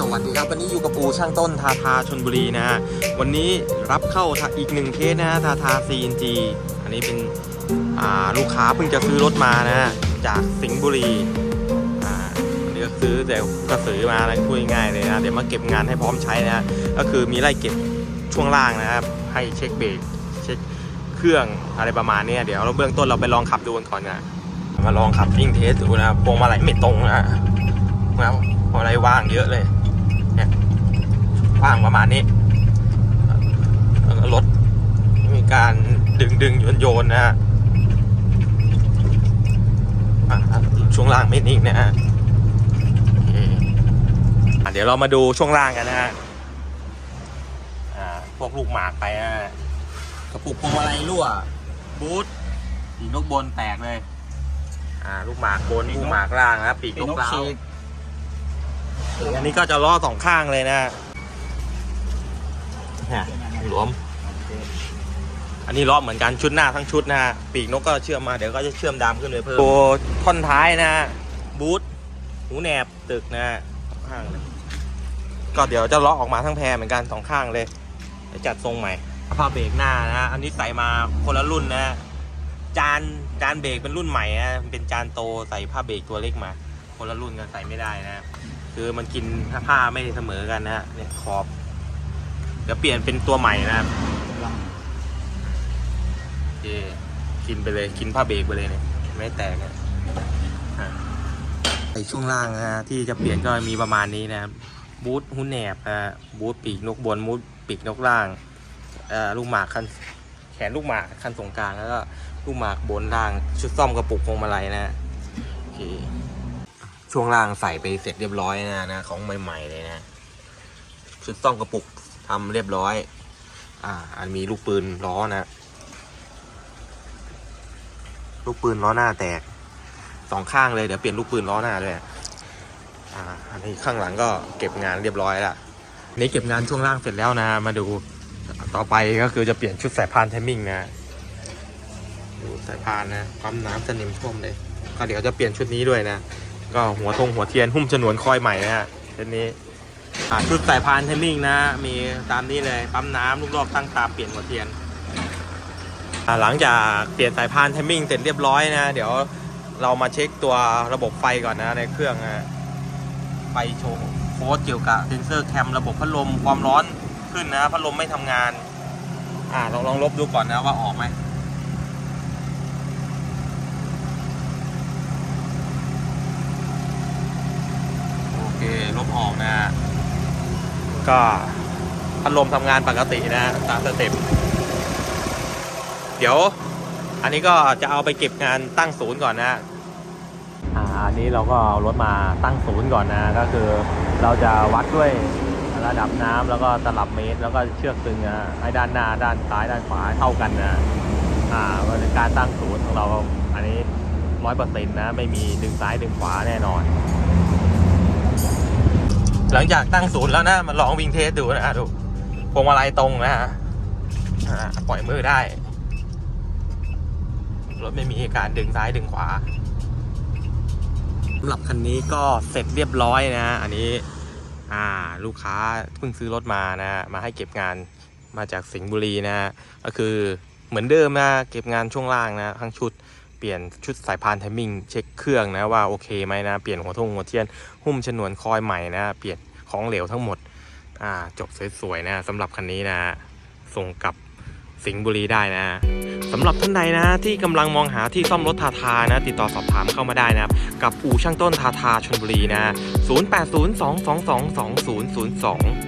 สวัสดีครับวันนี้อยู่กับปูช่างต้นทาทาชนบุรีนะฮะวันนี้รับเข้าอีกหนึ่งเคสนะฮะทาทา CNG อันนี้เป็นลูกค้าเพิ่งจะซื้อรถมานะฮะจากสิงห์บุรีอ่าเลือกซื้อแต่ก็ซื้อมาแล้วพูดง่ายเลยนะเดี๋ยวมาเก็บงานให้พร้อมใช้นะฮะก็คือมีไล่เก็บช่วงล่างนะครับให้เช็คเบรกเช็คเครื่องอะไรประมาณนี้เดี๋ยวเราเบื้องต้นเราไปลองขับดูกันก่อนนะมาลองขับวิ่งเทสดูนะพวงมาลัยไม่ตรงนะฮะนะครับพวงมาลัยว่างเยอะเลย กว่างประมาณนี้รถมีการดึงดึงโยนโยนนะฮะช่วงล่างไม่นิ่งนะฮะเดี๋ยวเรามาดูช่วงล่างกันนะฮะพวกลูกหมากไปนะกระปุกพวงมาลัยรั่ว บูทปีกนกบนแตกเลย อ่า ลูกหมากบน ลูกหมากล่างนะปีกนกเล้าว อันนี้ก็จะล้อสองข้างเลยนะเนี่ยหลวม อันนี้ล้อเหมือนกันชุดหน้าทั้งชุดนะฮะปีกนกก็เชื่อมมาเดี๋ยวก็จะเชื่อมดำขึ้นเลยเพิ่มตัวท่อนท้ายนะฮะบูทหูแหนบตึกนะฮะข้างเลยก็เดี๋ยวจะล้อออกมาทั้งแพรเหมือนกันสองข้างเลยเดี๋ยวจัดทรงใหม่ผ้าเบรกหน้านะฮะอันนี้ใส่มาคนละรุ่นนะฮะจานจานเบรกเป็นรุ่นใหม่นะเป็นจานโตใส่ผ้าเบรกตัวเล็กมา คนละรุ่นกันใส่ไม่ได้นะ คือมันกินผ้าไม่เสมอกันนะฮะเนี่ยขอบเดี๋ยวเปลี่ยนเป็นตัวใหม่นะครับโอเคกินไปเลยกินผ้าเบรกไปเลยเนี่ยไม่แตกอะ่ะไอช่วงล่างนะฮะที่จะเปลี่ยนก็มีประมาณนี้นะครับบูทหุ้นแหนบนะฮะบูทปีกนกบนบูทปีกนกล่างอ่อลูกหมากคันแขนลูกหมากคันตรงกลางแล้วก็ลูกหมากบนล่างชุดซ่อมกระปุกพวงมาลัยนะฮะโอเค ช่วงล่างใส่ไปเสร็จเรียบร้อยนะนะ ของใหม่ๆเลยนะชุดซ่อมกระปุกทำเรียบร้อย อ่า อันมีลูกปืนล้อนะ ลูกปืนล้อหน้าแตกสองข้างเลยเดี๋ยวเปลี่ยนลูกปืนล้อหน้าด้วยอ่า อันนี้ข้างหลังก็เก็บงานเรียบร้อยละนนี้เก็บงานช่วงล่างเสร็จแล้วนะ มาดูต่อไปก็คือจะเปลี่ยนชุดสายพานไทมิ่งนะดูสายพานนะปั๊มน้ำสนิมท่วมเลยก็เดี๋ยวจะเปลี่ยนชุดนี้ด้วยนะ ก็หัวธงหัวเทียนหุ้มฉนวนคอยใหม่นะฮะเช่นนี้อ่าชุดสายพานเทมมิ่งนะ มีตามนี้เลยปั๊มน้ำลูกลอกตั้งตาเปลี่ยนหัวเทียนหลังจากเปลี่ยนสายพานเทมมิ่งเสร็จเรียบร้อยนะ เดี๋ยวเรามาเช็คตัวระบบไฟก่อนนะในเครื่องนะไฟโชว์โค้ดเกี่ยวกับเซนเซอร์แคมระบบพัดลมความร้อนขึ้นนะพัดลมไม่ทำงาน อ่าลองลองลบดูก่อนนะว่าออกไหม โอเคลบออกนะก็พัดลมทำงานปกตินะตามสเต็ปเดี๋ยว อันนี้ก็จะเอาไปเก็บงานตั้งศูนย์ก่อนนะอ่าอันนี้เราก็เอารถมาตั้งศูนย์ก่อนนะ ก็คือเราจะวัดด้วยระดับน้ำแล้วก็ตลับเมตร แล้วก็เชือกตึงนะให้ด้านหน้าด้านซ้ายด้านขวาเท่ากันนะอ่าเป็นการตั้งศูนย์ของเราอันนี้ร้อยเปอร์เซ็นต์นะ ไม่มีดึงซ้ายดึงขวาแน่นอน หลังจากตั้งศูนย์แล้วนะมาลองวิ่งเทสดูนะดูพวงมาลัยตรงนะฮะปล่อยมือได้รถไม่มีการดึงซ้ายดึงขวาสำหรับคันนี้ก็เสร็จเรียบร้อยนะอันนี้อ่าลูกค้าเพิ่งซื้อรถมานะมาให้เก็บงานมาจากสิงห์บุรีนะก็คือเหมือนเดิมนะเก็บงานช่วงล่างนะทั้งชุด ปลี่ยนชุดสายพานไทมิ่งเช็คเครื่องนะว่าโอเคไหมนะเปลี่ยนหัวทุ่งหัวเทียน หุ้มฉนวนคอยใหม่นะ เปลี่ยนของเหลวทั้งหมดอ่าจบสวยๆนะสำหรับคันนี้นะ ส่งกับสิงห์บุรีได้นะสำหรับท่านใดนะที่กำลังมองหาที่ซ่อมรถทาทานะ ติดต่อสอบถามเข้ามาได้นะครับ กับอู่ช่างต้นทาทาชนบุรีนะ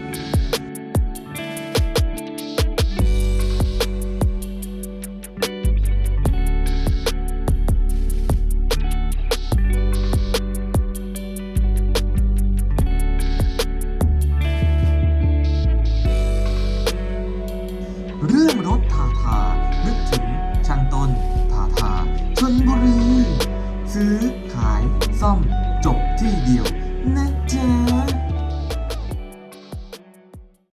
0802222002 นบุรี ซื้อขายซ่อมจบที่เดียวนะจ๊ะ